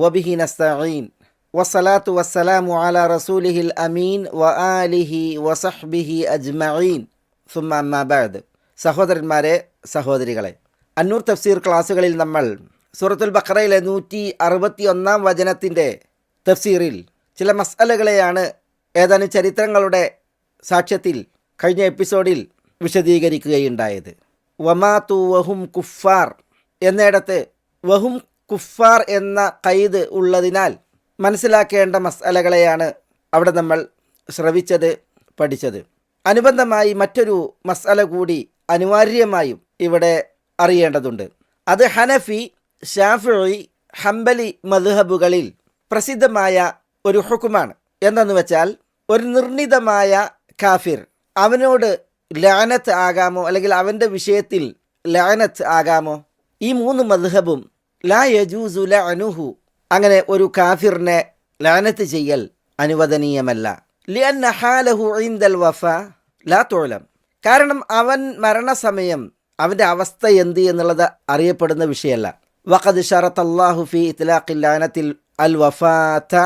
വബിഹി നസ്തഈൻ. വസ്സലാത്തു വസ്സലാമു അല റസൂലിഹിൽ അമീൻ വ വസഹ്ബിഹി അജ്മഈൻ. സുമ്മാബാദ് സഹോദരന്മാരെ സഹോദരികളെ അന്നൂർ തഫ്സീർ ക്ലാസ്സുകളിൽ നമ്മൾ സൂറത്തുൽ ബക്രയിലെ നൂറ്റി അറുപത്തി ഒന്നാം വചനത്തിന്റെ തഫ്സീറിൽ ചില മസാലകളെയാണ് ഏതാനും ചരിത്രങ്ങളുടെ സാക്ഷ്യത്തിൽ കഴിഞ്ഞ എപ്പിസോഡിൽ വിശദീകരിക്കുകയുണ്ടായത്. വമാ തു വഹും കുഫാർ എന്നിടത്ത് വഹും കുഫാർ എന്ന കൈദ് ഉള്ളതിനാൽ മനസ്സിലാക്കേണ്ട മസലകളെയാണ് അവിടെ നമ്മൾ ശ്രവിച്ചത് പഠിച്ചത്. അനുബന്ധമായി മറ്റൊരു മസാല കൂടി അനിവാര്യമായും ഇവിടെ അറിയേണ്ടതുണ്ട്. അത് ഹനഫി ഷാഫി ഹംബലി മധുഹബുകളിൽ പ്രസിദ്ധമായ ഒരു ഹുക്കുമാണ് എന്തെന്ന് വെച്ചാൽ ഒരു നിർണിതമായ കാഫിർ അവനോട് ലാനത്ത് ആകാമോ അല്ലെങ്കിൽ അവന്റെ വിഷയത്തിൽ ലാനത്ത് ആകാമോ? ഈ മൂന്ന് മദ്ഹബും ലാ യജൂസു ലഅനുഹു. അങ്ങനെ ഒരു കാഫിറിനെ ലാനത്ത് ചെയ്യൽ അനുവദനീയമല്ല. ലിയന്ന ഹാലഹു ഇൻദൽ വഫ ലാ തോലം കാരണം അവൻ മരണസമയം അവന്റെ അവസ്ഥ എന്ത് എന്നുള്ളത് അറിയപ്പെടുന്ന വിഷയമല്ല വഖദ് ഷറത്ത് അള്ളാഹു ഫി ഇത്ലാഖിൽ ലാനത്തിൽ അൽ വഫാത്ത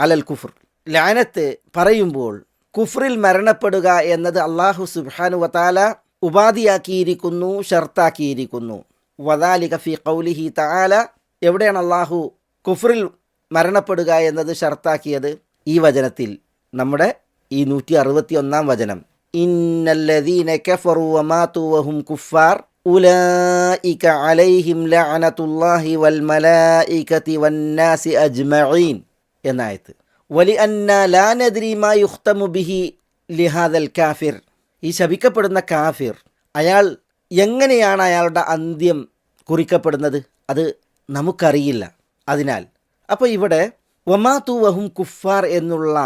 അലൽ കുഫർ. ലാനത്ത് പറയുമ്പോൾ കുഫറിൽ മരണപ്പെടുക എന്നത് അള്ളാഹു സുബാനു വതാല ഉപാധിയാക്കിയിരിക്കുന്നു ഷർത്താക്കിയിരിക്കുന്നു. വദാലിക ഫി കൗലിഹി തആല. എവിടെയാണ് അള്ളാഹു കുഫറിൽ മരണപ്പെടുക എന്നത് ഷർത്താക്കിയത്? ഈ വചനത്തിൽ. നമ്മുടെ ഈ നൂറ്റി അറുപത്തി ഒന്നാം വചനം. ഇന്നല്ലദീന കഫറു വമാതു വഹും കുഫാർ ഉലൈക അലൈഹിം ലഅനത്തുല്ലാഹി വൽ മലായികതി വന്നാസി അജ്മഈൻ. എന്നായത് വലി അന്ന ലാ നദ്രി മാ യുഖ്തമു ബിഹി ലിഹാദൽ കാഫിർ. ഈ ശപിക്കപ്പെടുന്ന കാഫിർ അയാൾ എങ്ങനെയാണ് അയാളുടെ അന്ത്യം കുറിക്കപ്പെടുന്നത്? അത് നമുക്കറിയില്ല. അതിനാൽ അപ്പോൾ ഇവിടെ വമാതു വഹും കുഫാർ എന്നുള്ള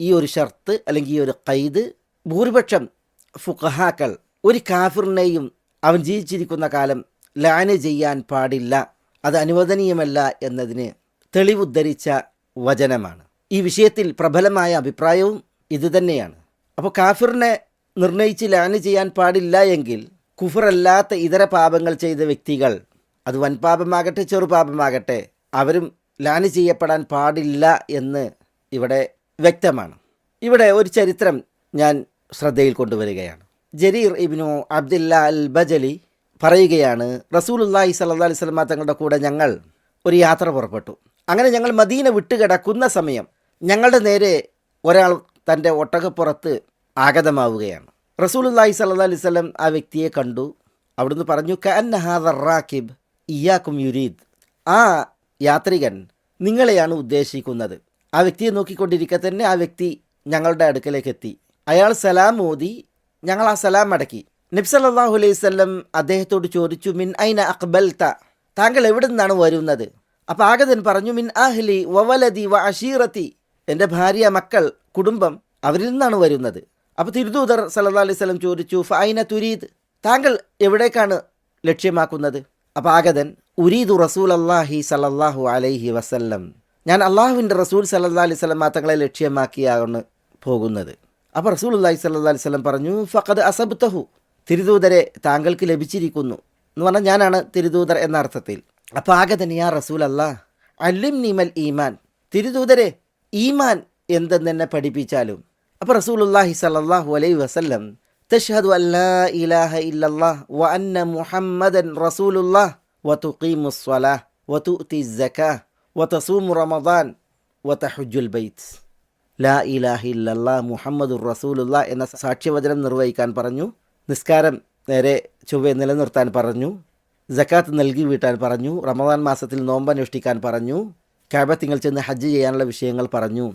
ഈ ഒരു ഷർത്ത് അല്ലെങ്കിൽ ഈ ഒരു കൈദ് ഭൂരിപക്ഷം ഫുഖഹാക്കൾ ഒരു കാഫിറിനെയും അവൻ ജീവിച്ചിരിക്കുന്ന കാലം ലാന ചെയ്യാൻ പാടില്ല അത് അനുവദനീയമല്ല എന്നതിന് തെളിവുദ്ധരിച്ച വചനമാണ്. ഈ വിഷയത്തിൽ പ്രബലമായ അഭിപ്രായവും ഇതുതന്നെയാണ് അപ്പോൾ കാഫിറിനെ നിർണയിച്ച് ലാന ചെയ്യാൻ പാടില്ല എങ്കിൽ കുഫറല്ലാത്ത ഇതര പാപങ്ങൾ ചെയ്ത വ്യക്തികൾ അത് വൻപാപമാകട്ടെ ചെറുപാപമാകട്ടെ അവരും ലാന ചെയ്യപ്പെടാൻ പാടില്ല എന്ന് ഇവിടെ വ്യക്തമാണ്. ഇവിടെ ഒരു ചരിത്രം ഞാൻ ശ്രദ്ധയിൽ കൊണ്ടുവരികയാണ്. ജരീർ ഇബിനു അബ്ദുല്ല അൽ ബജലി പറയുകയാണ് റസൂലുല്ലാഹി സല്ലാ അലൈഹി വസല്ലമ തങ്ങളുടെ കൂടെ ഞങ്ങൾ ഒരു യാത്ര പുറപ്പെട്ടു. അങ്ങനെ ഞങ്ങൾ മദീന വിട്ടുകിടക്കുന്ന സമയം ഞങ്ങളുടെ നേരെ ഒരാൾ തന്റെ ഒട്ടകപ്പുറത്ത് ആഗതമാവുകയാണ്. റസൂലുല്ലാഹി സല്ലല്ലാഹു അലൈഹി ആ വ്യക്തിയെ കണ്ടു. അവിടുന്ന് പറഞ്ഞു കഅന്ന ഹാദർ റാക്കിബ്. ഇയാക്കും യുരീദ്. ആ യാത്രികൻ നിങ്ങളെയാണ് ഉദ്ദേശിക്കുന്നത്. ആ വ്യക്തിയെ നോക്കിക്കൊണ്ടിരിക്കെ തന്നെ ആ വ്യക്തി ഞങ്ങളുടെ അടുക്കലേക്ക് എത്തി അയാൾ സലാം ഓതി ഞങ്ങൾ ആ സലാം അടക്കി. നബ്സല്ലാഹു അലൈഹി സ്വല്ലം അദ്ദേഹത്തോട് ചോദിച്ചു മിൻ ഐന അക്ബൽത്ത താങ്കൾ എവിടെ നിന്നാണ് വരുന്നത് അപ്പോൾ ആഗതൻ പറഞ്ഞു മിൻ അഹ്ലി വവലതി വ അഷീറത്തി. എന്റെ ഭാര്യ മക്കൾ കുടുംബം അവരിൽ നിന്നാണ് വരുന്നത്. അപ്പോൾ തിരുദൂതർ സല്ലാ അലൈഹി സ്വലം ചോദിച്ചു ഫൈന തുരീദ്? താങ്കൾ എവിടേക്കാണ് ലക്ഷ്യമാക്കുന്നത്? അപ്പോൾ ആഗതൻ ഉരീദു റസൂൽ അള്ളാഹി സലല്ലാഹു അലൈഹി വസല്ലം. ഞാൻ അള്ളാഹുവിന്റെ റസൂൽ സല്ലാ അലൈഹി സ്വലം തങ്ങളെ ലക്ഷ്യമാക്കിയാണ് പോകുന്നത്. അപ്പോൾ റസൂൽ അള്ളാഹി സല്ലാ അലൈഹി സ്വലം പറഞ്ഞു ഫഖദ് അസബ്തഹു. തിരുദൂതരെ താങ്കൾക്ക് ലഭിച്ചിരിക്കുന്നു എന്ന് പറഞ്ഞാൽ ഞാനാണ് തിരുദൂതർ എന്ന അർത്ഥത്തിൽ. അപ്പോൾ ആകെ യാ റസൂൽ അല്ലാ അല്ലിം നീമൽ ഈമാൻ. തിരുദൂതരെ ഈമാൻ എന്തെന്ന് പഠിപ്പിച്ചാലും? അപ്പോൾ റസൂലുല്ലാഹി സല്ലല്ലാഹു അലൈഹി വസല്ലം തഷ്ഹദു അല്ലാ ഇലാഹ ഇല്ലല്ലാഹ് വ അന്ന മുഹമ്മദൻ റസൂലുല്ലാഹ് വ തുഖീമു സ്വലാഹ് വ തുഅതി സക്കാഹ് വ തസൂമു റമദാൻ വ തഹുജുൽ ബൈത്ത്. ലാ ഇലാഹ ഇല്ലല്ലാ മുഹമ്മദുർ റസൂലുള്ള എന്ന സാക്ഷ്യവചനം നിർവഹിക്കാൻ പറഞ്ഞു. നിസ്കാരം നേരെ ചൊവ്വെ നിലനിർത്താൻ പറഞ്ഞു. ജക്കാത്ത് നൽകി വീട്ടാൻ പറഞ്ഞു. റമദാൻ മാസത്തിൽ നോമ്പനുഷ്ഠിക്കാൻ പറഞ്ഞു. കാബത്തിങ്ങൾ ചെന്ന് ഹജ്ജ് ചെയ്യാനുള്ള വിഷയങ്ങൾ പറഞ്ഞു.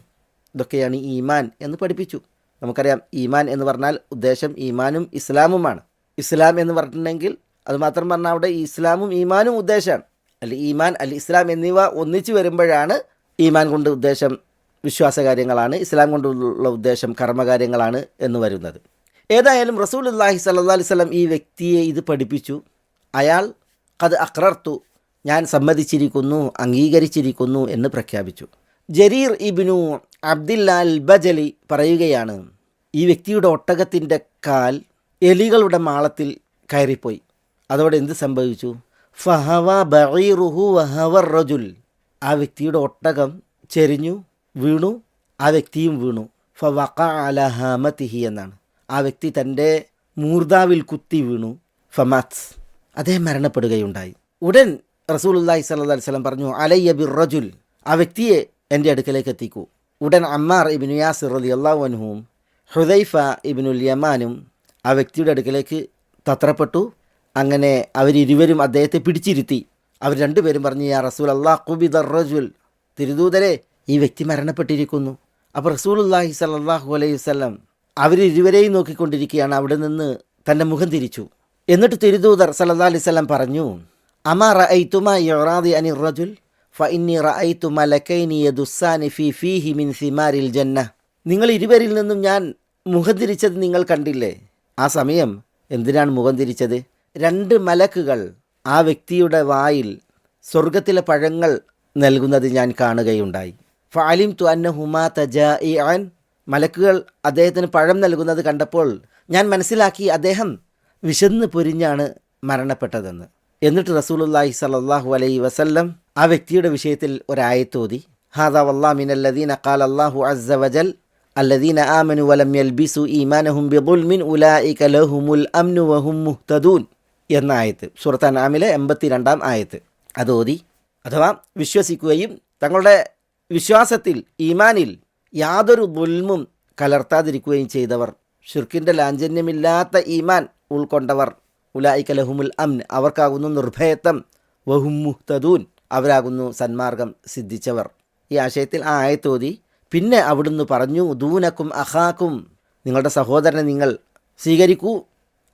ഇതൊക്കെയാണ് ഈമാൻ എന്ന് പഠിപ്പിച്ചു. നമുക്കറിയാം ഈമാൻ എന്ന് പറഞ്ഞാൽ ഉദ്ദേശം ഈമാനും ഇസ്ലാമുമാണ്. ഇസ്ലാം എന്ന് പറഞ്ഞിട്ടുണ്ടെങ്കിൽ അത് മാത്രം പറഞ്ഞാൽ അവിടെ ഇസ്ലാമും ഈമാനും ഉദ്ദേശമാണ്. അല്ല ഈമാൻ അൽ ഇസ്ലാം എന്നിവ ഒന്നിച്ചു വരുമ്പോഴാണ് ഈമാൻ കൊണ്ട് ഉദ്ദേശം വിശ്വാസകാര്യങ്ങളാണ് ഇസ്ലാം കൊണ്ടുള്ള ഉദ്ദേശം കർമ്മകാര്യങ്ങളാണ് എന്ന് വരുന്നത്. ഏതായാലും റസൂൽ അള്ളാഹി സല്ലാ അലൈഹി സ്വലം ഈ വ്യക്തിയെ ഇത് പഠിപ്പിച്ചു. അയാൾ അത് അക്രർത്തു ഞാൻ സമ്മതിച്ചിരിക്കുന്നു അംഗീകരിച്ചിരിക്കുന്നു എന്ന് പ്രഖ്യാപിച്ചു. ജരീർ ഇബിനു അബ്ദില്ല ബജലി പറയുകയാണ് ഈ വ്യക്തിയുടെ ഒട്ടകത്തിന്റെ കാൽ എലികളുടെ മാളത്തിൽ കയറിപ്പോയി. അതോടെ എന്ത് സംഭവിച്ചു? ഫഹവ ബഈറുഹു വഹവർ റജുൽ. ആ വ്യക്തിയുടെ ഒട്ടകം ചെരിഞ്ഞു വീണു ആ വ്യക്തിയും വീണു. ഫ അല അലഹമതിഹി എന്നാണ്. ആ വ്യക്തി തന്റെ മൂർദാവിൽ കുത്തി വീണു. ഫമാത്സ് അദ്ദേഹം മരണപ്പെടുകയുണ്ടായി. ഉടൻ റസൂൽ അള്ളാഹി വസല്ലം പറഞ്ഞു അലയ്യ ബിർ റജുൽ. ആ വ്യക്തിയെ എന്റെ അടുക്കലേക്ക് എത്തിക്കൂ. ഉടൻ അമ്മാർ ഇബിനു യാസിർ റളിയല്ലാഹു അള്ളാഹുവനുഹും ഹുദൈഫ ഇബിനുൽ യമാനും ആ വ്യക്തിയുടെ അടുക്കലേക്ക് തത്രപ്പെട്ടു. അങ്ങനെ അവരിരുവരും അദ്ദേഹത്തെ പിടിച്ചിരുത്തി. അവർ രണ്ടുപേരും പറഞ്ഞു യാ റസൂൽ അള്ളാഹ് കുബിദർ റജുൽ. തിരുദൂതരെ ഈ വ്യക്തി മരണപ്പെട്ടിരിക്കുന്നു. അപ്പോൾ റസൂലുല്ലാഹി സല്ലാഹു അലൈഹി വസല്ലം അവരിരുവരെയും നോക്കിക്കൊണ്ടിരിക്കുകയാണ്. അവിടെ നിന്ന് തന്റെ മുഖം തിരിച്ചു. എന്നിട്ട് തിരുദൂതർ സല്ലാ അലൈഹി വസല്ലം പറഞ്ഞു അമാ തുമാ യൊറാദി അനിർ റജുൽ? ഫഇന്നി റഅയ്തു മലകൈനി യദുസ്സാനി ഫീ ഫീഹി മിൻ സിമാരിൽ ജന്ന നിങ്ങൾ ഇരുവരിൽ നിന്നും ഞാൻ മുഖം തിരിച്ചത് നിങ്ങൾ കണ്ടില്ലേ? ആ സമയം എന്തിനാണ് മുഖം തിരിച്ചത് രണ്ട് മലക്കുകൾ ആ വ്യക്തിയുടെ വായിൽ സ്വർഗത്തിലെ പഴങ്ങൾ നൽകുന്നത് ഞാൻ കാണുകയുണ്ടായി. ഫാലിം തു അന്ന ഹുമാ തജാൻ മലക്കുകൾ അദ്ദേഹത്തിന് പഴം നൽകുന്നത് കണ്ടപ്പോൾ ഞാൻ മനസ്സിലാക്കി അദ്ദേഹം വിശന്ന് പൊരിഞ്ഞാണ് മരണപ്പെട്ടതെന്ന്. എന്നിട്ട് റസൂലുല്ലാഹി സലല്ലാഹു അലൈ വസല്ലം ആ വ്യക്തിയുടെ വിഷയത്തിൽ ഒരായത്തോതി. ഹാദാ വല്ലാ മിനല്ലദീന ഖാല അല്ലാഹു അസ്സ വജൽ അല്ലദീന ആമനു വലം യൽബിസു ഈമാനഹും ബിദുൽമിൻ ഉലായിക ലഹുമുൽ അംനു വഹും മുഹ്തദൂൻ എന്ന ആയത്ത് സൂറത്ത് അനാമിലെ എൺപത്തിരണ്ടാം ആയത്ത്. അത് ഓതി അഥവാ വിശ്വസിക്കുകയും തങ്ങളുടെ വിശ്വാസത്തിൽ ഈമാനിൽ യാതൊരു ദുൽമും കലർത്താതിരിക്കുകയും ചെയ്തവർ ഷിർക്കിന്റെ ലാഞ്ചന്യമില്ലാത്ത ഈമാൻ ഉൾക്കൊണ്ടവർ ഉലായിക ലഹുമുൽ അവർക്കാകുന്നു നിർഭയത്വം. വഹും മുഹ്തദൂൻ. അവരാകുന്നു സന്മാർഗം സിദ്ധിച്ചവർ. ഈ ആശയത്തിൽ ആ ആയത്തോതി പിന്നെ അവിടുന്ന് പറഞ്ഞു ദൂനക്കും അഹാക്കും. നിങ്ങളുടെ സഹോദരനെ നിങ്ങൾ സ്വീകരിക്കൂ.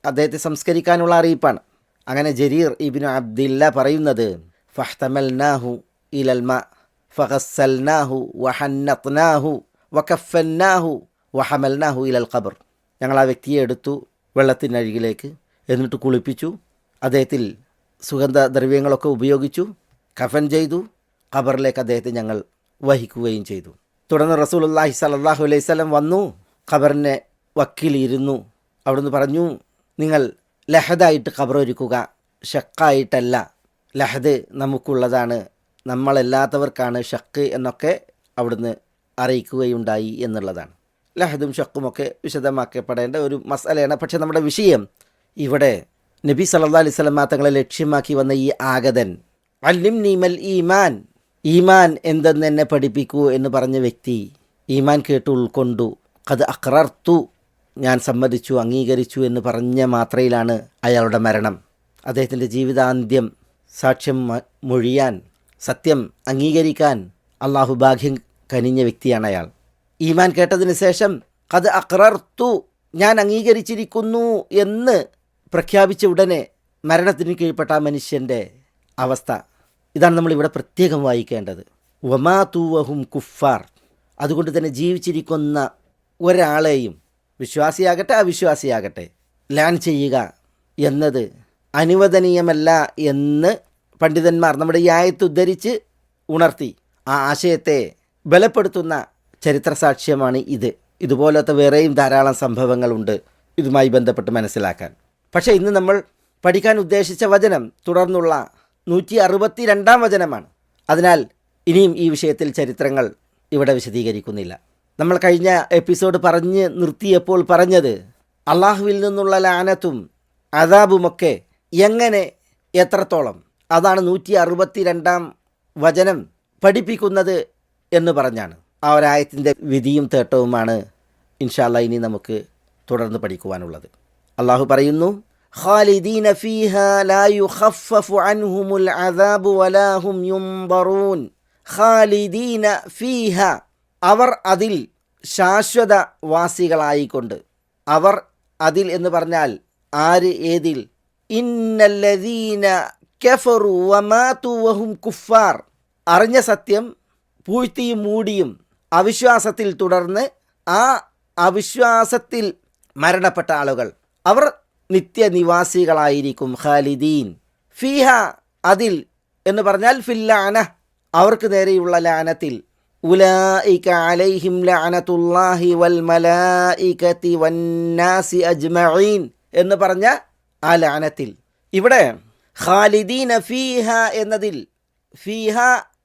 അദ്ദേഹത്തെ സംസ്കരിക്കാനുള്ള അറിയിപ്പാണ്. അങ്ങനെ ജരീർ ഇബിനു അബ്ദില്ല പറയുന്നത് ഫഹ്തമൽനാഹു ഇലൽമ ഫഹസ്സൽനാഹു വഹന്നത്നാഹു വക്കഫന്നാഹു വഹമൽനാഹു ഇലൽ ഖബർ. ഞങ്ങൾ ആ വ്യക്തിയെ എടുത്തു വെള്ളത്തിനരികിലേക്ക് എന്നിട്ട് കുളിപ്പിച്ചു. അദ്ദേഹത്തിൽ സുഗന്ധദ്രവ്യങ്ങളൊക്കെ ഉപയോഗിച്ചു. കഫൻ ചെയ്തു. ഖബറിലേക്ക് അദ്ദേഹത്തെ ഞങ്ങൾ വഹിക്കുകയും ചെയ്തു. തുടർന്ന് റസൂലുള്ളാഹി സ്വല്ലല്ലാഹു അലൈഹി വസല്ലം വന്നു. ഖബറിനെ വക്കീലിരുന്നു. അവിടുന്ന് പറഞ്ഞു നിങ്ങൾ ലഹദായിട്ട് ഖബറൊരുക്കുക. ഷക്കായിട്ടല്ല. ലഹദ് നമുക്കുള്ളതാണ്. നമ്മളല്ലാത്തവർക്കാണ് ഷക്ക് എന്നൊക്കെ അവിടുന്ന് അറിയിക്കുകയുണ്ടായി എന്നുള്ളതാണ്. ലഹദും ഷക്കുമൊക്കെ വിശദമാക്കപ്പെടേണ്ട ഒരു മസാലയാണ്. പക്ഷേ നമ്മുടെ വിഷയം ഇവിടെ നബി സല്ലാ അലൈഹി തങ്ങളെ ലക്ഷ്യമാക്കി വന്ന ഈ ആഗതൻ. അല്ലിം നീമൽ ഈമാൻ. ഈമാൻ എന്തെന്ന് എന്നെ പഠിപ്പിക്കൂ എന്ന് പറഞ്ഞ വ്യക്തി ഈമാൻ കേട്ട് ഉൾക്കൊണ്ടു. അത് അക്രർത്തു ഞാൻ സമ്മതിച്ചു അംഗീകരിച്ചു എന്ന് പറഞ്ഞ മാത്രയിലാണ് അയാളുടെ മരണം. അദ്ദേഹത്തിന്റെ ജീവിതാന്ത്യം സാക്ഷ്യം മൊഴിയാൻ സത്യം അംഗീകരിക്കാൻ അള്ളാഹു ഭാഗ്യം കനിഞ്ഞ വ്യക്തിയാണ് അയാൾ. ഈമാൻ കേട്ടതിന് ശേഷം അത് അക്രർത്തു ഞാൻ അംഗീകരിച്ചിരിക്കുന്നു എന്ന് പ്രഖ്യാപിച്ച ഉടനെ മരണത്തിന് കീഴ്പ്പെട്ട ആ മനുഷ്യന്റെ അവസ്ഥ. ഇതാണ് നമ്മളിവിടെ പ്രത്യേകം വായിക്കേണ്ടത്. വമാ തൂവഹും കുഫാർ. അതുകൊണ്ട് തന്നെ ജീവിച്ചിരിക്കുന്ന ഒരാളെയും വിശ്വാസിയാകട്ടെ അവിശ്വാസിയാകട്ടെ ലാൻ ചെയ്യുക എന്നത് അനുവദനീയമല്ല എന്ന് പണ്ഡിതന്മാർ നമ്മുടെ ഈ ആയത്ത് ഉദ്ധരിച്ച് ഉണർത്തി. ആ ആശയത്തെ ബലപ്പെടുത്തുന്ന ചരിത്ര സാക്ഷ്യമാണ് ഇത്. ഇതുപോലത്തെ വേറെയും ധാരാളം സംഭവങ്ങളുണ്ട്. ഇതുമായി ബന്ധപ്പെട്ട് മനസ്സിലാക്കാൻ. പക്ഷേ ഇന്ന് നമ്മൾ പഠിക്കാൻ ഉദ്ദേശിച്ച വചനം തുടർന്നുള്ള നൂറ്റി അറുപത്തി രണ്ടാം വചനമാണ്. അതിനാൽ ഇനിയും ഈ വിഷയത്തിൽ ചരിത്രങ്ങൾ ഇവിടെ വിശദീകരിക്കുന്നില്ല. നമ്മൾ കഴിഞ്ഞ എപ്പിസോഡ് പറഞ്ഞ് നിർത്തിയപ്പോൾ പറഞ്ഞത് അള്ളാഹുവിൽ നിന്നുള്ള ലാനത്തും അതാബുമൊക്കെ എങ്ങനെ എത്രത്തോളം അതാണ് നൂറ്റി അറുപത്തി രണ്ടാം വചനം പഠിപ്പിക്കുന്നത് എന്ന് പറഞ്ഞാണ്. ആ ഒരായത്തിന്റെ വിധിയും തേട്ടവുമാണ് ഇൻഷാല്ല ഇനി നമുക്ക് തുടർന്ന് പഠിക്കുവാനുള്ളത്. അള്ളാഹു പറയുന്നു ഖാലിദീന ലാ അദാബു യുംബറൂൻ. ഖാലിദീന ഫീഹ അവർ അതിൽ ശാശ്വത വാസികളായിക്കൊണ്ട് അവർ അതിൽ എന്ന് പറഞ്ഞാൽ ആര് ഏതിൽ? ഇന്നല്ലദീന കഫറു വമാതു വഹും കുഫാർ അറിഞ്ഞ സത്യം പൂഴ്ത്തിയും മൂടിയും അവിശ്വാസത്തിൽ തുടർന്ന് ആ അവിശ്വാസത്തിൽ മരണപ്പെട്ട ആളുകൾ. അവർ നിത്യനിവാസികളായിരിക്കും ഖാലിദീൻ. ഫീഹ അതിൽ എന്ന് പറഞ്ഞാൽ ഫില്ലാന അവർക്ക് നേരെയുള്ള ലാനത്തിൽ. അലൈഹിം ലഅനതുല്ലാഹി വൽ വന്നാസി അജ്മഈൻ എന്ന് പറഞ്ഞ ആ ലാനത്തിൽ. ഇവിടെ ഖാലിദീന ഫീഹ എന്നതിൽ ഫീഹ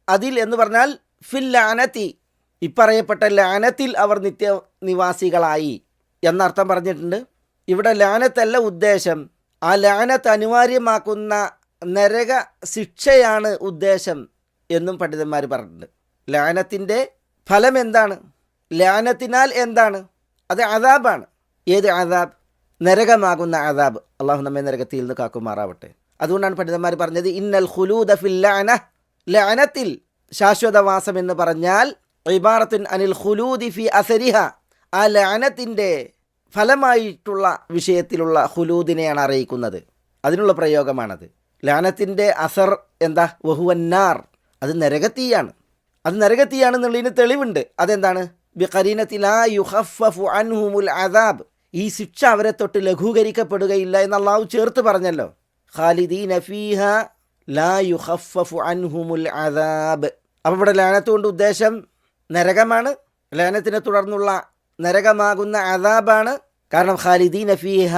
അതിൽ എന്ന് പറഞ്ഞാൽ ഫിൽ ലാനത്തി ഇപ്പറയപ്പെട്ട ലാനത്തിൽ അവർ നിത്യനിവാസികളായി എന്നർത്ഥം പറഞ്ഞിട്ടുണ്ട്. ഇവിടെ ലാനത്തല്ല ഉദ്ദേശം. ആ ലാനത്ത് അനിവാര്യമാക്കുന്ന നരക ശിക്ഷയാണ് ഉദ്ദേശം എന്നും പണ്ഡിതന്മാർ പറഞ്ഞിട്ടുണ്ട്. ലാനത്തിന്റെ ഫലം എന്താണ്? ലാനത്തിനാൽ എന്താണ്? അത് അതാബാണ് ഏത് അതാബ് നരകമാകുന്ന അതാബ് അള്ളാഹു നമ്മെ നരകത്തിൽ നിന്ന് കാക്കുമാറാവട്ടെ. അതുകൊണ്ടാണ് പണ്ഡിതന്മാർ പറഞ്ഞത് ഇന്നൽ ഫിൽ ലാന ലാനത്തിൽ ശാശ്വതവാസം എന്ന് പറഞ്ഞാൽ ഇബാറത്തുൻ അനിൽ ഖുലൂദി ഫി അസരിഹ. ആ ലാനത്തിന്റെ ഫലമായിട്ടുള്ള വിഷയത്തിലുള്ള ഹുലൂദിനെയാണ് അറിയിക്കുന്നത്. അതിനുള്ള പ്രയോഗമാണത്. ലാനത്തിന്റെ അസർ എന്താ? വഹുവന്നാർ. അത് നരകത്തീയാണ്. അത് നരകത്തീയാണെന്നുള്ളതിന് തെളിവുണ്ട്. അതെന്താണ്? അദാബ്. ഈ ശിക്ഷ അവരെ തൊട്ട് ലഘൂകരിക്കപ്പെടുകയില്ല എന്ന് അള്ളാഹു ചേർത്ത് പറഞ്ഞല്ലോ. ഖാലിദീന ഫീഹ ലാ യുഹഫഫു അദാബ്. അപ്പോൾ ഇവിടെ ലാനത്തുകൊണ്ട് ഉദ്ദേശം നരകമാണ്. ലാനത്തിനെ തുടർന്നുള്ള നരകമാകുന്ന അദാബാണ്. കാരണം ഖാലിദീന അഫീഹ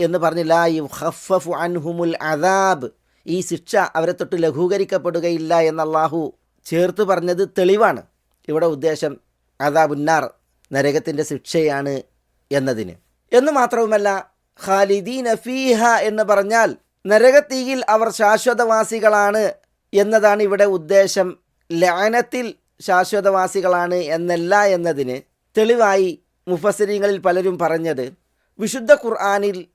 എന്ന് പറഞ്ഞില്ല യുഹഫു അൻഹുമുൽ അദാബ്. ഈ ശിക്ഷ അവരെ തൊട്ട് ലഘൂകരിക്കപ്പെടുകയില്ല എന്ന് അള്ളാഹു ചേർത്ത് പറഞ്ഞത് തെളിവാണ്. ഇവിടെ ഉദ്ദേശം അദാബുന്നാർ നരകത്തിന്റെ ശിക്ഷയാണ് എന്നതിന്. എന്ന് മാത്രവുമല്ല ഖാലിദീന അഫീഹ എന്ന് പറഞ്ഞാൽ നരകത്തീയിൽ അവർ ശാശ്വതവാസികളാണ് എന്നതാണ് ഇവിടെ ഉദ്ദേശം. ലാനത്തിൽ ശാശ്വതവാസികളാണ് എന്നല്ല എന്നതിന് തെളിവായി മുഫസരിങ്ങളിൽ പലരും പറഞ്ഞത് വിശുദ്ധ ഖുർആാനിൽ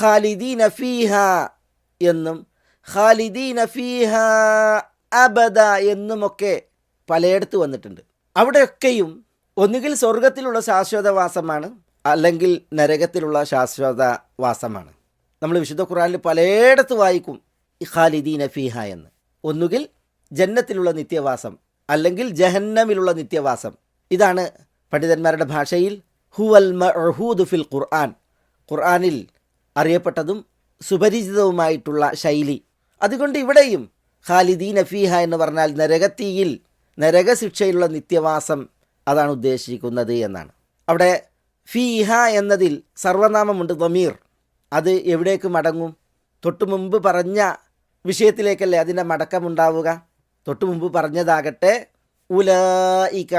ഖാലിദി നഫീഹ എന്നും ഖാലിദി നഫീഹ അബദ എന്നുമൊക്കെ പലയിടത്ത് വന്നിട്ടുണ്ട്. അവിടെയൊക്കെയും ഒന്നുകിൽ സ്വർഗത്തിലുള്ള ശാശ്വതവാസമാണ് അല്ലെങ്കിൽ നരകത്തിലുള്ള ശാശ്വതവാസമാണ്. നമ്മൾ വിശുദ്ധ ഖുർആനിൽ പലയിടത്ത് വായിക്കും ഖാലിദി നഫീഹ ഫീഹ എന്ന്. ഒന്നുകിൽ ജന്നത്തിലുള്ള നിത്യവാസം അല്ലെങ്കിൽ ജഹന്നമിലുള്ള നിത്യവാസം. ഇതാണ് പണ്ഡിതന്മാരുടെ ഭാഷയിൽ ഹുവൽ മഹൂദ് ഫിൽ ഖുർആൻ. ഖുർആാനിൽ അറിയപ്പെട്ടതും സുപരിചിതവുമായിട്ടുള്ള ശൈലി. അതുകൊണ്ട് ഇവിടെയും ഖാലിദീൻ അഫീഹ എന്ന് പറഞ്ഞാൽ നരകത്തീയിൽ നരകശിക്ഷയിലുള്ള നിത്യവാസം അതാണ് ഉദ്ദേശിക്കുന്നത് എന്നാണ്. അവിടെ ഫീഹ എന്നതിൽ സർവനാമമുണ്ട് ദമീർ. അത് എവിടേക്ക് മടങ്ങും? തൊട്ടു മുമ്പ് പറഞ്ഞ വിഷയത്തിലേക്കല്ലേ അതിന്റെ മടക്കമുണ്ടാവുക? തൊട്ടു മുമ്പ് പറഞ്ഞതാകട്ടെ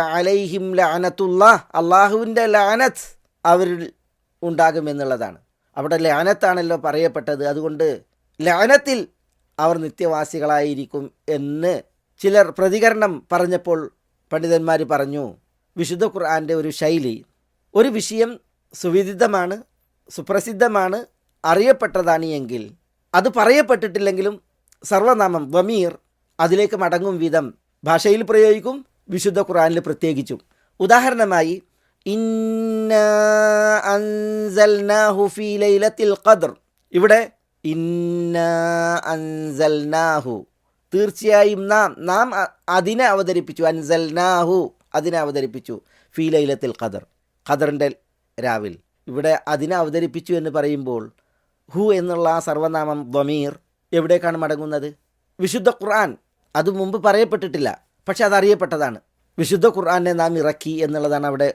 അലൈഹിം ലാനത്തുള്ള അള്ളാഹുവിന്റെ ലാനത്ത് അവരിൽ ഉണ്ടാകുമെന്നുള്ളതാണ് അവിടെ ലാനത്താണല്ലോ പറയപ്പെട്ടത്. അതുകൊണ്ട് ലാനത്തിൽ അവർ നിത്യവാസികളായിരിക്കും എന്ന് ചിലർ പ്രതികരണം പറഞ്ഞപ്പോൾ പണ്ഡിതന്മാർ പറഞ്ഞു വിശുദ്ധ ഖുർആന്റെ ഒരു ശൈലി ഒരു വിഷയം സുവിദിതമാണ് സുപ്രസിദ്ധമാണ് അറിയപ്പെട്ടതാണ് എങ്കിൽ അത് പറയപ്പെട്ടിട്ടില്ലെങ്കിലും സർവനാമം വമീർ അതിലേക്ക് മടങ്ങും വിധം ഭാഷയിൽ പ്രയോഗിക്കും വിശുദ്ധ ഖുറാനിൽ പ്രത്യേകിച്ചും. ഉദാഹരണമായി ഖദർ. ഇവിടെ അൻസൽനാഹു. തീർച്ചയായും നാം നാം അതിനെ അവതരിപ്പിച്ചു. അൻസൽനാഹു അതിനെ അവതരിപ്പിച്ചു. ഫീ ലൈലത്തിൽ ഖദർ. ഖദറിന്റെ രാവിൽ. ഇവിടെ അതിനെ അവതരിപ്പിച്ചു എന്ന് പറയുമ്പോൾ ഹു എന്നുള്ള ആ സർവനാമം ദ്വമീർ എവിടേക്കാണ് മടങ്ങുന്നത്? വിശുദ്ധ ഖുർആൻ അത് മുമ്പ് പറയപ്പെട്ടിട്ടില്ല. പക്ഷെ അതറിയപ്പെട്ടതാണ്. വിശുദ്ധ ഖുർആാനെ നാം ഇറക്കി എന്നുള്ളതാണ് അവിടെ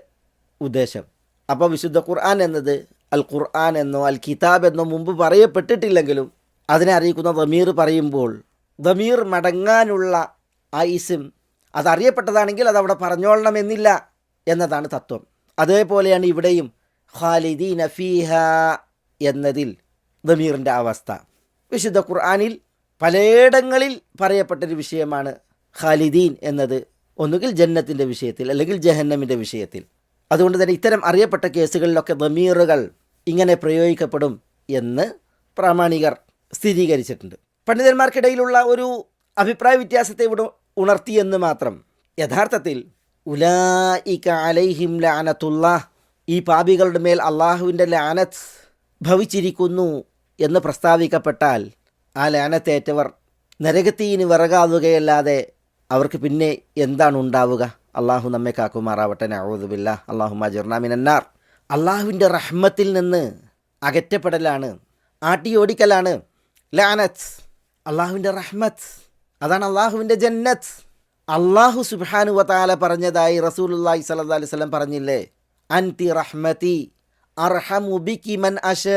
ഉദ്ദേശം. അപ്പോൾ വിശുദ്ധ ഖുർആൻ എന്നത് അൽ ഖുർആൻ എന്നോ അൽ കിതാബ് എന്നോ മുമ്പ് പറയപ്പെട്ടിട്ടില്ലെങ്കിലും അതിനെ അറിയിക്കുന്ന ദമീർ പറയുമ്പോൾ ദമീർ മടങ്ങാനുള്ള ആ ഇസിം അതറിയപ്പെട്ടതാണെങ്കിൽ അതവിടെ പറഞ്ഞോളണമെന്നില്ല എന്നതാണ് തത്വം. അതേപോലെയാണ് ഇവിടെയും ഖാലിദീൻ ഫീഹ എന്നതിൽ ദമീറിന്റെ അവസ്ഥ. വിശുദ്ധ ഖുർആനിൽ പലയിടങ്ങളിൽ പറയപ്പെട്ടൊരു വിഷയമാണ് ഖാലിദീൻ എന്നത്. ഒന്നുകിൽ ജന്നത്തിന്റെ വിഷയത്തിൽ അല്ലെങ്കിൽ ജഹന്നമിന്റെ വിഷയത്തിൽ. അതുകൊണ്ട് തന്നെ ഇത്തരം അറിയപ്പെട്ട കേസുകളിലൊക്കെ ദമീറുകൾ ഇങ്ങനെ പ്രയോഗിക്കപ്പെടും എന്ന് പ്രാമാണികർ സ്ഥിരീകരിച്ചിട്ടുണ്ട്. പണ്ഡിതന്മാർക്കിടയിലുള്ള ഒരു അഭിപ്രായ വ്യത്യാസത്തെ ഇവിടെ ഉണർത്തിയെന്ന് മാത്രം. യഥാർത്ഥത്തിൽ ഉലായിക അലൈഹിം ലാനത്തുള്ള ഈ പാപികളുടെ മേൽ അള്ളാഹുവിന്റെ ലാനത്ത് ഭവിച്ചിരിക്കുന്നു എന്ന് പ്രസ്താവിക്കപ്പെട്ടാൽ ആ ലാനത്തേറ്റവർ നരകത്തീന് വിറകാവുകയല്ലാതെ അവർക്ക് പിന്നെ എന്താണ് ഉണ്ടാവുക? അള്ളാഹു നമ്മെ കാക്കുമാറാവട്ടെ. നഅൂദുബില്ലാ അള്ളാഹു മജിർനാമിനാർ അള്ളാഹുവിന്റെ റഹ്മത്തിൽ നിന്ന് അകറ്റപ്പെടലാണ് ആട്ടിയോടിക്കലാണ്. ലാനത്ത്. അള്ളാഹുവിന്റെ റഹ്മത്ത്. അതാണ് അള്ളാഹുവിന്റെ ജന്നത്ത്. അള്ളാഹു സുബാനു വതാല പറഞ്ഞതായി റസൂലുള്ളാഹി സ്വല്ലല്ലാഹി അലൈഹി വസല്ലം പറഞ്ഞില്ലേ? അൻതി റഹ്മതി അർഹമു ബികി മൻ അഷ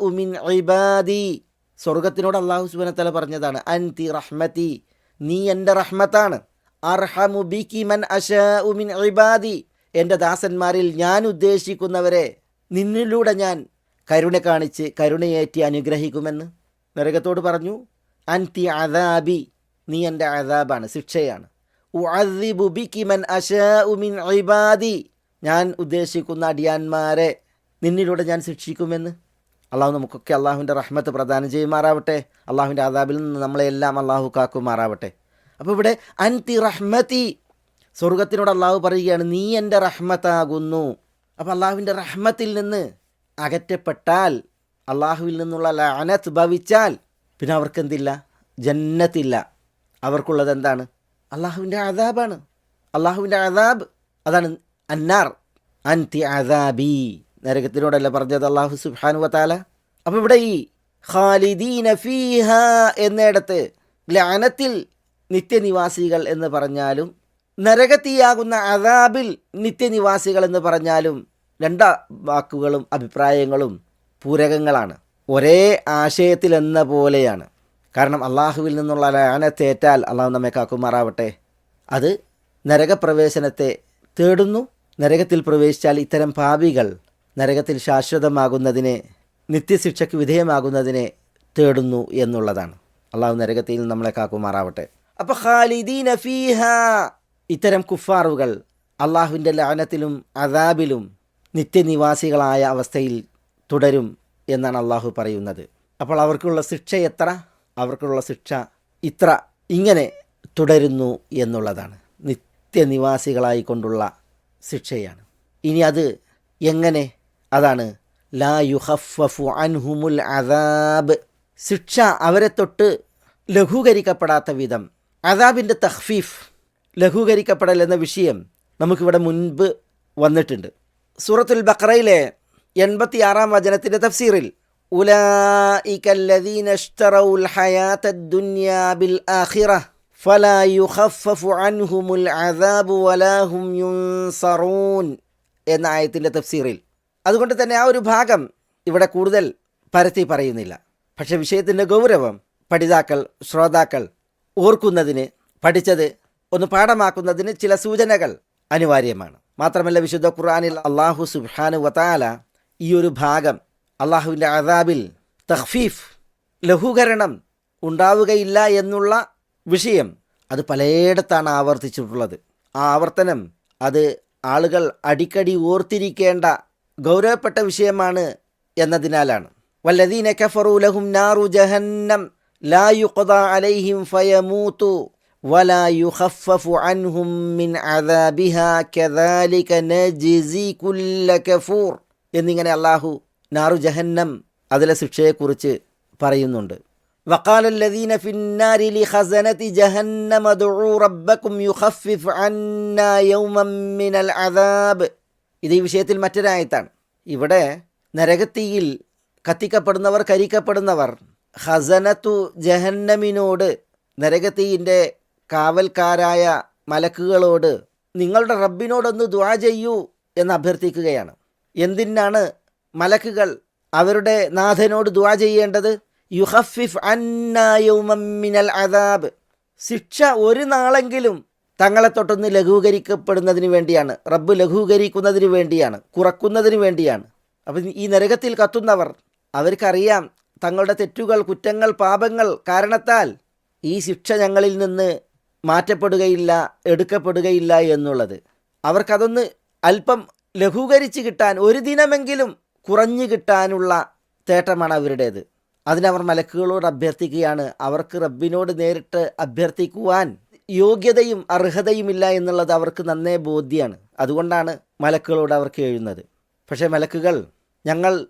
ഉമിൻ ഇബാദി. സ്വർഗത്തിനോട് അള്ളാഹു സുബ്ഹാനഹു തല പറഞ്ഞതാണ് അൻതി റഹ്മതി നീ എന്റെ റഹ്മത്താണ്. അർഹമു ബികി മൻ മിൻ ഇബാദി. എന്റെ ദാസന്മാരിൽ ഞാൻ ഉദ്ദേശിക്കുന്നവരെ നിന്നിലൂടെ ഞാൻ കരുണ കാണിച്ച് കരുണയേറ്റി അനുഗ്രഹിക്കുമെന്ന് നരകത്തോട് പറഞ്ഞു അൻതി അദാബി നീ എന്റെ അദാബാണ് ശിക്ഷയാണ്. മൻ മിൻ ഇബാദി. ഞാൻ ഉദ്ദേശിക്കുന്ന അടിയാന്മാരെ നിന്നിലൂടെ ഞാൻ ശിക്ഷിക്കുമെന്ന് അള്ളാഹു നമുക്കൊക്കെ അള്ളാഹുവിന്റെ റഹ്മത്ത് പ്രദാനം ചെയ്യുമാറാവട്ടെ. അള്ളാഹുവിന്റെ ആദാബിൽ നിന്ന് നമ്മളെല്ലാം അള്ളാഹു കാക്കുമാറാവട്ടെ. അപ്പോൾ ഇവിടെ അൻതി റഹ്മതി. സ്വർഗത്തിനോട് അള്ളാഹു പറയുകയാണ് നീ എന്റെ റഹ്മത്താകുന്നു. അപ്പോൾ അള്ളാഹുവിന്റെ റഹ്മത്തിൽ നിന്ന് അകറ്റപ്പെട്ടാൽ അള്ളാഹുവിൽ നിന്നുള്ള ലാനത്ത് ഭവിച്ചാൽ പിന്നെ അവർക്കെന്തില്ല? ജന്നത്തില്ല. അവർക്കുള്ളത് എന്താണ്? അള്ളാഹുവിന്റെ അതാബാണ് അള്ളാഹുവിന്റെ അതാബ് അതാണ് അന്നാർ. അൻതി അതാബി നരകത്തിനോടല്ല പറഞ്ഞത് അള്ളാഹു സുബാനു വതാല അപ്പോൾ ഇവിടെ ഈ ഖാലിദീന ഫീഹ എന്നിടത്ത് ഗ്ലാനത്തിൽ നിത്യനിവാസികൾ എന്ന് പറഞ്ഞാലും നരകത്തിയാകുന്ന അദാബിൽ നിത്യനിവാസികൾ എന്ന് പറഞ്ഞാലും രണ്ട വാക്കുകളും അഭിപ്രായങ്ങളും പൂരകങ്ങളാണ്. ഒരേ ആശയത്തിൽ എന്ന പോലെയാണ്. കാരണം അള്ളാഹുവിൽ നിന്നുള്ള ലാനത്തേറ്റാൽ അള്ളാഹു നമ്മെ കാക്കുമാറാവട്ടെ. അത് നരകപ്രവേശനത്തെ തേടുന്നു. നരകത്തിൽ പ്രവേശിച്ചാൽ ഇത്തരം പാപികൾ നരകത്തിൽ ശാശ്വതമാകുന്നതിനെ നിത്യശിക്ഷയ്ക്ക് വിധേയമാകുന്നതിനെ തേടുന്നു എന്നുള്ളതാണ്. അള്ളാഹു നരകത്തിൽ നമ്മളെ കാക്കുമാറാവട്ടെ. അപ്പോൾ ഇത്തരം കുഫാറുകൾ അള്ളാഹുവിന്റെ ലാനത്തിലും അദാബിലും നിത്യനിവാസികളായ അവസ്ഥയിൽ തുടരും എന്നാണ് അള്ളാഹു പറയുന്നത്. അപ്പോൾ അവർക്കുള്ള ശിക്ഷ എത്ര? അവർക്കുള്ള ശിക്ഷ ഇത്ര ഇങ്ങനെ തുടരുന്നു എന്നുള്ളതാണ്. നിത്യനിവാസികളായിക്കൊണ്ടുള്ള ശിക്ഷയാണ്. ഇനി അത് എങ്ങനെ അതാണ്. ലാ യുഹഫു അൻഹുമുൽ അദാബ്. ശിക്ഷ അവരെ തൊട്ട് ലഘൂകരിക്കപ്പെടാത്ത വിധം. അദാബിന്റെ തഹ്ഫീഫ് ലഘൂകരിക്കപ്പെടൽ എന്ന വിഷയം നമുക്കിവിടെ മുൻപ് വന്നിട്ടുണ്ട്. സൂറത്തുൽ ബക്രയിലെ എൺപത്തിയാറാം വചനത്തിന്റെ തഫ്സീറിൽ എന്നായത്തിന്റെ തഫ്സീറിൽ അതുകൊണ്ട് തന്നെ ആ ഒരു ഭാഗം ഇവിടെ കൂടുതൽ പരത്തി പറയുന്നില്ല. പക്ഷെ വിഷയത്തിന്റെ ഗൗരവം പഠിതാക്കൾ ശ്രോതാക്കൾ ഓർക്കുന്നതിന് പഠിച്ചത് ഒന്ന് പാഠമാക്കുന്നതിന് ചില സൂചനകൾ അനിവാര്യമാണ്. മാത്രമല്ല വിശുദ്ധ ഖുർആാനിൽ അള്ളാഹു സുബ്ഹാനു വതാല ഈ ഒരു ഭാഗം അള്ളാഹുവിന്റെ അദാബിൽ തഹ്ഫീഫ് ലഘൂകരണം ഉണ്ടാവുകയില്ല എന്നുള്ള വിഷയം അത് പലയിടത്താണ് ആവർത്തിച്ചിട്ടുള്ളത്. ആ ആവർത്തനം അത് ആളുകൾ അടിക്കടി ഓർത്തിരിക്കേണ്ട ഗൗരവപ്പെട്ട വിഷയമാണ് എന്നതിനാലാണ് വല്ലദീന കഫറു ലഹും നാറു ജഹന്നം ലാ യുഖ്ദ അലൈഹിം ഫയമൂതു വലാ യുഖഫഫു അൻഹും മിൻ അദാബിഹ കദാലിക നജ്സി കുല്ല കഫൂർ എന്നിങ്ങനെ അല്ലാഹു നാറു ജഹന്നം അതിലെ ശിക്ഷയെക്കുറിച്ച് പറയുന്നുണ്ട് وقال الذين في النار لخزنة جهنم ادعوا ربكم يخفف عنا يوما من العذاب ഇത് ഈ വിഷയത്തിൽ മറ്റൊരായത്താണ്. ഇവിടെ നരകത്തിയിൽ കത്തിക്കപ്പെടുന്നവർ കരിക്കപ്പെടുന്നവർ ഹസനത്തു ജഹന്നമിനോട് നരകത്തീയിന്റെ കാവൽക്കാരായ മലക്കുകളോട് നിങ്ങളുടെ റബ്ബിനോടൊന്ന് ദ്വാ ചെയ്യൂ എന്ന് അഭ്യർത്ഥിക്കുകയാണ്. എന്തിനാണ് മലക്കുകൾ അവരുടെ നാഥനോട് ദ്വാ ചെയ്യേണ്ടത്? യുഹഫിഫ് മിനൽ അദാബ്. ശിക്ഷ ഒരു നാളെങ്കിലും തങ്ങളെ തൊട്ടൊന്ന് ലഘൂകരിക്കപ്പെടുന്നതിന് വേണ്ടിയാണ്. റബ്ബ് ലഘൂകരിക്കുന്നതിന് വേണ്ടിയാണ്. കുറക്കുന്നതിന് വേണ്ടിയാണ്. അപ്പം ഈ നരകത്തിൽ കത്തുന്നവർ അവർക്കറിയാം തങ്ങളുടെ തെറ്റുകൾ കുറ്റങ്ങൾ പാപങ്ങൾ കാരണത്താൽ ഈ ശിക്ഷ ഞങ്ങളിൽ നിന്ന് മാറ്റപ്പെടുകയില്ല എടുക്കപ്പെടുകയില്ല എന്നുള്ളത്. അവർക്കതൊന്ന് അല്പം ലഘൂകരിച്ച് കിട്ടാൻ ഒരു ദിനമെങ്കിലും കുറഞ്ഞു കിട്ടാനുള്ള തേട്ടമാണ് അവരുടേത്. അതിനവർ മലക്കുകളോട് അഭ്യർത്ഥിക്കുകയാണ് അവർക്ക് റബ്ബിനോട് നേരിട്ട് അഭ്യർത്ഥിക്കുവാൻ യോഗ്യതയും അർഹതയുമില്ല എന്നുള്ളത് അവർക്ക് നന്നേ ബോധ്യമാണ് അതുകൊണ്ടാണ് മലക്കുകളോട് അവർക്ക് എഴുന്നത്. പക്ഷേ മലക്കുകൾ ഞങ്ങൾ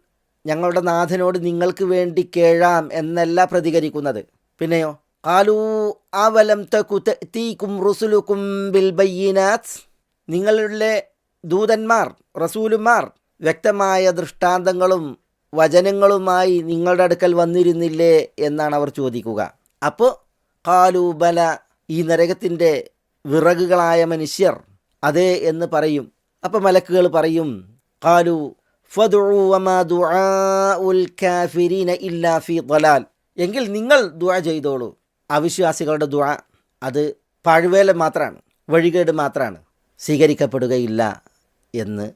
ഞങ്ങളുടെ നാഥനോട് നിങ്ങൾക്ക് വേണ്ടി കേഴാം എന്നല്ല പ്രതികരിക്കുന്നത്. പിന്നെയോ കാലൂ അവലം തകു റുസുലുക്കും റുസുലുകും ബിൽ ബയ്യിനാത്ത്. നിങ്ങളുടെ ദൂതന്മാർ റസൂലുമാർ വ്യക്തമായ ദൃഷ്ടാന്തങ്ങളും വചനങ്ങളുമായി നിങ്ങളുടെ അടുക്കൽ വന്നിരുന്നില്ലേ എന്നാണ് അവർ ചോദിക്കുക. അപ്പോൾ കാലൂബല ഈ നരകത്തിന്റെ വിറകുകളായ മനുഷ്യർ അതെ എന്ന് പറയും. അപ്പം മലക്കുകൾ പറയും കാലു എങ്കിൽ നിങ്ങൾ ദുആ ചെയ്തോളൂ. അവിശ്വാസികളുടെ ദുആ അത് പഴുവേല മാത്രമാണ് വഴികേട് മാത്രമാണ് സ്വീകരിക്കപ്പെടുകയില്ല എന്ന്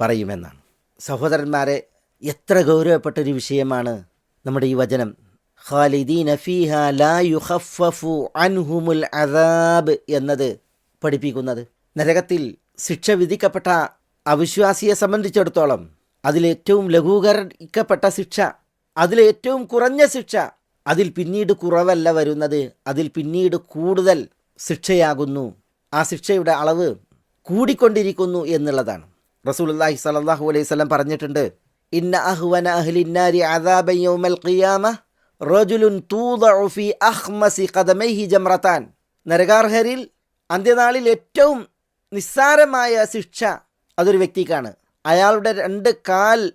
പറയുമെന്നാണ്. സഹോദരന്മാരെ എത്ര ഗൗരവപ്പെട്ടൊരു വിഷയമാണ് നമ്മുടെ ഈ വചനം. ഖാലിദീന ഫീഹ ലാ യുഖഫഫു അൻഹുമുൽ അദാബ് എന്നത് പഠിപ്പിക്കുന്നത്. നരകത്തിൽ ശിക്ഷ വിധിക്കപ്പെട്ട അവിശ്വാസിയെ സംബന്ധിച്ചിടത്തോളം അതിലേറ്റവും ലഘൂകരിക്കപ്പെട്ട ശിക്ഷ അതിലേറ്റവും കുറഞ്ഞ ശിക്ഷ അതിൽ പിന്നീട് കുറവല്ല വരുന്നത് അതിൽ പിന്നീട് കൂടുതൽ ശിക്ഷയാകുന്നു. ആ ശിക്ഷയുടെ അളവ് കൂടിക്കൊണ്ടിരിക്കുന്നു എന്നുള്ളതാണ്. സ്വല്ലല്ലാഹു അലൈഹി വസല്ലം പറഞ്ഞിട്ടുണ്ട് ഇന്ന അഹ്വന അഹ്ലിന്നാരി അദാബ യൗമൽ ഖിയാമ നരകാർഹരിൽ അന്ത്യനാളിൽ ഏറ്റവും നിസ്സാരമായ ശിക്ഷ അതൊരു വ്യക്തിക്കാണ്. അയാളുടെ രണ്ട് കാൽ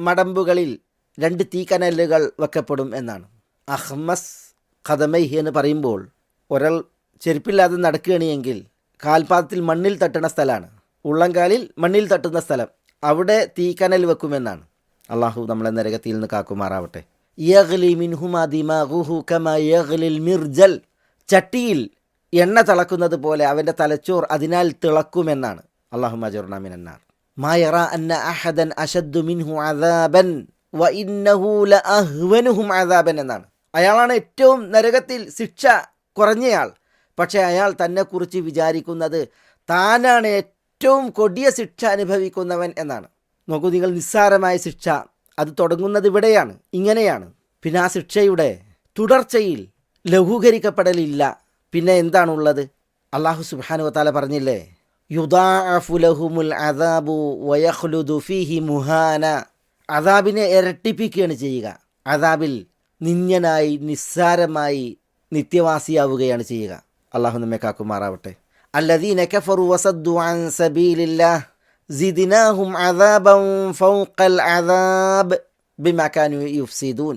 മടമ്പുകളിൽ രണ്ട് തീക്കനലുകൾ വെക്കപ്പെടും എന്നാണ്. അഹ്മസ് കഥമൈഹി എന്ന് പറയുമ്പോൾ ഒരാൾ ചെരുപ്പില്ലാതെ നടക്കുകയാണെങ്കിൽ കാൽപാദത്തിൽ മണ്ണിൽ തട്ടുന്ന സ്ഥലമാണ്. ഉള്ളംകാലിൽ മണ്ണിൽ തട്ടുന്ന സ്ഥലം. അവിടെ തീക്കനൽ വെക്കുമെന്നാണ്. അള്ളാഹു നമ്മളെ നരകത്തിൽ നിന്ന് കാക്കുമാറാവട്ടെ. യഗ്ലി മിൻഹുമാ ദിമാഗുഹു കമാ യഗ്ലിൽ മിർജൽ. ചട്ടിയിൽ എണ്ണ തിളക്കുന്നത് പോലെ അവന്റെ തലച്ചോർ അതിനാൽ തിളക്കുമെന്നാണ്. അള്ളാഹു മജുർനാമിനാർ മായറ അന്ന അഹദൻ അഷദ്ദു മിൻഹു അദാബൻ വ ഇന്നഹു ലഅഹ്വനുഹും അദാബൻ എന്നാണ്. അയാളാണ് ഏറ്റവും നരകത്തിൽ ശിക്ഷ കുറഞ്ഞയാൾ. പക്ഷേ അയാൾ തന്നെക്കുറിച്ച് വിചാരിക്കുന്നത് താനാണ് ഏറ്റവും കൊടിയ ശിക്ഷ അനുഭവിക്കുന്നവൻ എന്നാണ്. നോക്കൂ നിങ്ങൾ നിസ്സാരമായ ശിക്ഷ അത് തുടങ്ങുന്നത് ഇവിടെയാണ്. ഇങ്ങനെയാണ്. പിന്നെ ആ ശിക്ഷയുടെ തുടർച്ചയിൽ ലഘൂകരിക്കപ്പെടലില്ല. പിന്നെ എന്താണുള്ളത്? അള്ളാഹു സുബാനു താല പറഞ്ഞില്ലേ? യുദാഫുലഹുമുൽ അദാബു വയഹ്ലുദുഫിഹി മുഹാന. അദാബിനെ ഇരട്ടിപ്പിക്കുകയാണ് ചെയ്യുക. അദാബിൽ നിന്യനായി നിസ്സാരമായി നിത്യവാസിയാവുകയാണ് ചെയ്യുക. അള്ളാഹു നമ്മെ കാക്കുമാറാവട്ടെ. അല്ലദീന കഫറു വസദ്ദു അൻ സബീലില്ലാഹ്. സിദിനാഹും عذابا فوق العذاب بما كانوا يفسدون.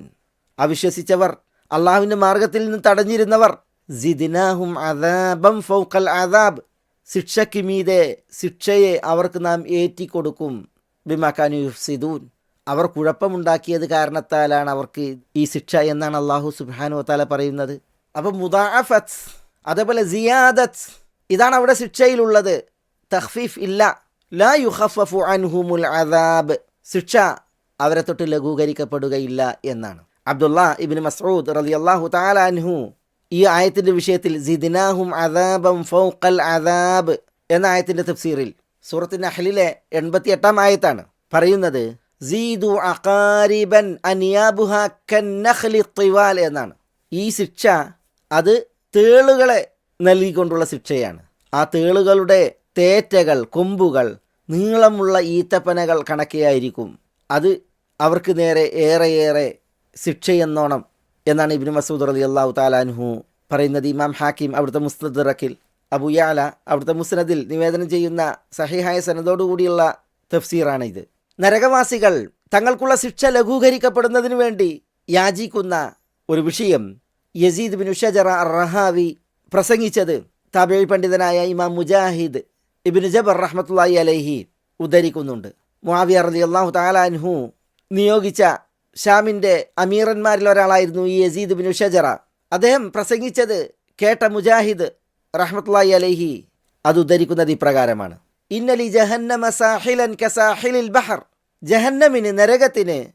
അവിശ്വസിച്ചവർ അള്ളാഹുവിന്റെ മാർഗത്തിൽ നിന്ന് തടഞ്ഞിരുന്നവർ സിദിനാഹും അദാബം ഫൗക്കൽ അദാബ് ശിക്ഷയ്ക്ക് മീതെ ശിക്ഷയെ അവർക്ക് നാം ഏറ്റിക്കൊടുക്കും ബിമാക്കാനു അവർ കുഴപ്പമുണ്ടാക്കിയത് കാരണത്താലാണ് അവർക്ക് ഈ ശിക്ഷ എന്നാണ് അള്ളാഹു സുബാനു താല പറയുന്നത്. അപ്പം മുദാഫത്ത് അതേപോലെ സിയാദത്ത് ഇതാണ് അവിടെ ശിക്ഷയിലുള്ളത്. തഹ്ഫീഫ് ഇല്ല. ലാ അദാബ്. ശിക്ഷ അവരെ തൊട്ട് ലഘൂകരിക്കപ്പെടുകയില്ല എന്നാണ്. അബ്ദുള്ള ഇബിൻ മസൂദ് റളിയല്ലാഹു തആല അൻഹു ഈ ആയത്തിന്റെ വിഷയത്തിൽ അദാബം എന്ന ആയത്തിന്റെ തഫ്സീറിൽ സൂറത്ത് നഹലിലെ എൺപത്തി എട്ടാം ആയത്താണ് പറയുന്നത് സീദു തിവാൽ എന്നാണ്. ഈ ശിക്ഷ അത് തേളുകളെ നൽകിക്കൊണ്ടുള്ള ശിക്ഷയാണ്. ആ തേളുകളുടെ തേറ്റകൾ കൊമ്പുകൾ നീളമുള്ള ഈത്തപ്പനകൾ കണക്കെയായിരിക്കും. അത് അവർക്ക് നേരെ ഏറെയേറെ ശിക്ഷയെന്നോണം എന്നാണ് ഇബിന് മസൂദ് റലി അള്ളാഹു താലാൻഹു പറയുന്നത്. ഇമാം ഹാക്കിം അവിടുത്തെ മുസ്തദിറക്കിൽ അബുയാല അവിടുത്തെ മുസ്നദിൽ നിവേദനം ചെയ്യുന്ന സഹിഹായ സനദോടുകൂടിയുള്ള തഫ്സീറാണ് ഇത്. നരകവാസികൾ തങ്ങൾക്കുള്ള ശിക്ഷ ലഘൂകരിക്കപ്പെടുന്നതിന് വേണ്ടി യാചിക്കുന്ന ഒരു വിഷയം യസീദ് ബിൻ ഉഷജറ റഹാവി പ്രസംഗിച്ചത്. താബേഴ് പണ്ഡിതനായ ഇമാം മുജാഹിദ് ഇബിൻ ജബർ റഹ്മത്തുള്ളാഹി അലൈഹി ഉദ്ധരിക്കുന്നുണ്ട്. മുവിയ റലി അള്ളാഹു താലാൻഹു നിയോഗിച്ച ഷാമിന്റെ അമീറന്മാരിൽ ഒരാളായിരുന്നു ഈ യസീദ് ബിൻ ഷജറ. അദ്ദേഹം പ്രസംഗിച്ചത് കേട്ട മുജാഹിദ് റഹ്മത്തുള്ളാഹി അലൈഹി അത് ഉദ്ധരിക്കുന്നത് ഇപ്രകാരമാണ്. ഇന്നലി ജഹന്നമ സാഹിലൻ കസാഹിലിൽ ബഹർ. ജഹന്നമിന് നരകത്തിന്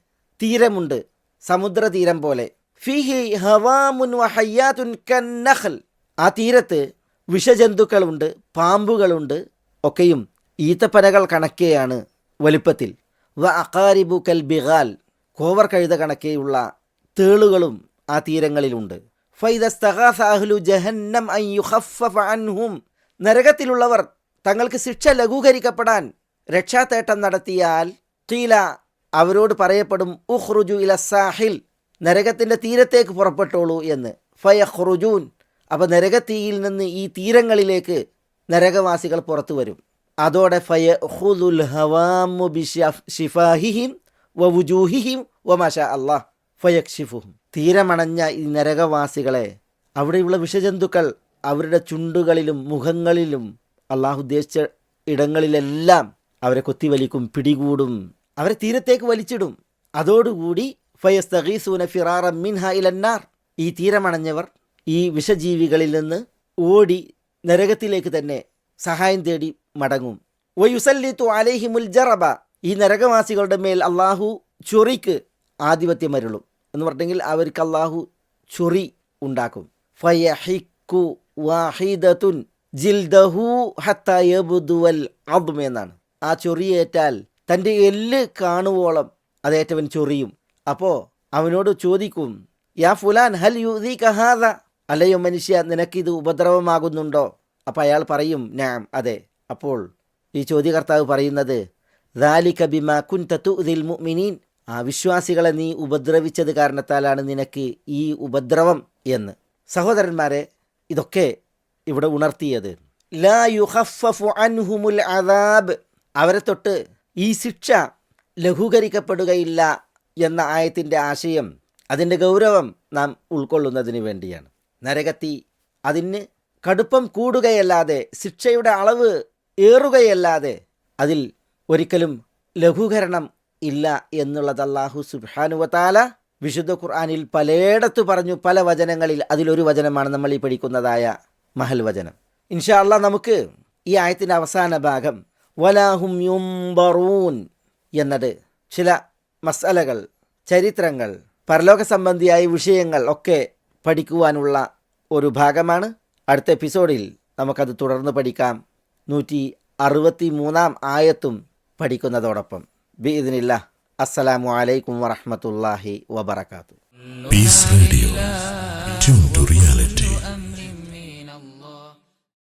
തീരമുണ്ട്. സമുദ്ര തീരം പോലെ. ഫിഹി ഹവാമുൻ വഹയ്യാത്തുൻ കന്നഖൽ ആ തീരത്ത് വിഷജന്തുക്കളുണ്ട് പാമ്പുകളുണ്ട് ഒക്കെയും ഈത്തപ്പനകൾ കണക്കെയാണ് വലിപ്പത്തിൽ. വ അക്കാരിബു കൽ ബിഗാൽ കോവർ കഴുത കണക്കെയുള്ള തേളുകളും ആ തീരങ്ങളിലുണ്ട്. ഫൈദസ്തഹാസാഹ്ലു ജഹന്നം അൻഹും നരകത്തിലുള്ളവർ തങ്ങൾക്ക് ശിക്ഷ ലഘൂകരിക്കപ്പെടാൻ രക്ഷാതേട്ടം നടത്തിയാൽ കീല അവരോട് പറയപ്പെടും ഉഹ്റുജു ഇല സാഹിൽ നരകത്തിന്റെ തീരത്തേക്ക് പുറപ്പെട്ടോളൂ എന്ന്. ഫയഹ്റുജൂൻ അപ്പോൾ നരകത്തീയിൽ നിന്ന് ഈ തീരങ്ങളിലേക്ക് നരകവാസികൾ പുറത്തു വരും. അതോടെ ഹവാമു വ വ തീരമണഞ്ഞ ഈ നരകവാസികളെ അവിടെയുള്ള വിഷജന്തുക്കൾ അവരുടെ ചുണ്ടുകളിലും മുഖങ്ങളിലും അള്ളാഹു ഉദ്ദേശിച്ച ഇടങ്ങളിലെല്ലാം അവരെ കൊത്തിവലിക്കും പിടികൂടും. അവരെ തീരത്തേക്ക് വലിച്ചിടും. അതോടുകൂടി ഫയസ്തഗീസൂന ഫിറാറ ഇലന്നാർ. ഈ തീരമണഞ്ഞവർ ഈ വിഷജീവികളിൽ നിന്ന് ഓടി നരകത്തിലേക്ക് തന്നെ സഹായം തേടി മടങ്ങും. വയുസല്ലിത്തു അലൈഹിമുൽ ജറബ. ഈ നരകവാസികളുടെ മേൽ അള്ളാഹു ചൊറിക്ക് ആധിപത്യം അരുളും. എന്ന് പറഞ്ഞെങ്കിൽ അവർക്ക് അള്ളാഹു ചൊറി ഉണ്ടാക്കും. ഫയഹിക്കു വാഹിദത്തുൻ ജിൽദഹു ഹത്ത യബ്ദുവൽ അദ്മ എന്നാണ്. ആ ചൊറിയേറ്റാൽ തന്റെ എല്ല് കാണുവോളം അതേറ്റവൻ ചൊറിയും. അപ്പോൾ അവനോട് ചോദിക്കും യാ ഫുലാൻ ഹൽ യുദീ കഹാദ അല്ലയോ മനുഷ്യ നിനക്കിത് ഉപദ്രവമാകുന്നുണ്ടോ? അപ്പം അയാൾ പറയും ഞാൻ അതെ. അപ്പോൾ ഈ ചോദ്യകർത്താവ് പറയുന്നത് ദാലിക കുൻ തത്തു തുദിൽ മുഅ്മിനീൻ. ആ വിശ്വാസികളെ നീ ഉപദ്രവിച്ചത് കാരണത്താലാണ് നിനക്ക് ഈ ഉപദ്രവം എന്ന്. സഹോദരന്മാരെ ഇതൊക്കെ ഇവിടെ ഉണർത്തിയത്. ലാ യുഹഫഫു അൻഹുമുൽ അദാബ്. അവരെ തൊട്ട് ഈ ശിക്ഷ ലഘൂകരിക്കപ്പെടുകയില്ല എന്ന ആയത്തിന്റെ ആശയം അതിന്റെ ഗൗരവം നാം ഉൾക്കൊള്ളുന്നതിന് വേണ്ടിയാണ്. നരകത്തി അതിന് കടുപ്പം കൂടുകയല്ലാതെ ശിക്ഷയുടെ അളവ് ഏറുകയല്ലാതെ അതിൽ ഒരിക്കലും ലഘൂകരണം ഇല്ല എന്നുള്ളത് അള്ളാഹു സുബാനുവത്താല വിശുദ്ധ ഖുർആാനിൽ പലയിടത്ത് പറഞ്ഞു പല വചനങ്ങളിൽ അതിലൊരു വചനമാണ് നമ്മൾ ഈ പഠിക്കുന്നതായ മഹൽ വചനം. ഇൻഷാ അള്ളാഹ് നമുക്ക് ഈ ആയത്തിന്റെ അവസാന ഭാഗം വലാഹും യുംബറൂൻ എന്നത് ചില മസലകൾ ചരിത്രങ്ങൾ പരലോക സംബന്ധിയായ വിഷയങ്ങൾ ഒക്കെ പഠിക്കുവാനുള്ള ഒരു ഭാഗമാണ്. അടുത്ത എപ്പിസോഡിൽ നമുക്കത് തുടർന്ന് പഠിക്കാം. നൂറ്റി അറുപത്തി മൂന്നാം ആയത്തും പഠിക്കുന്നതോടൊപ്പം. ബി ഇതിനില്ല അസ്സലാമു അലൈക്കും വറഹമത്തല്ലാഹി വബർക്കാത്തു റേഡിയോ reality.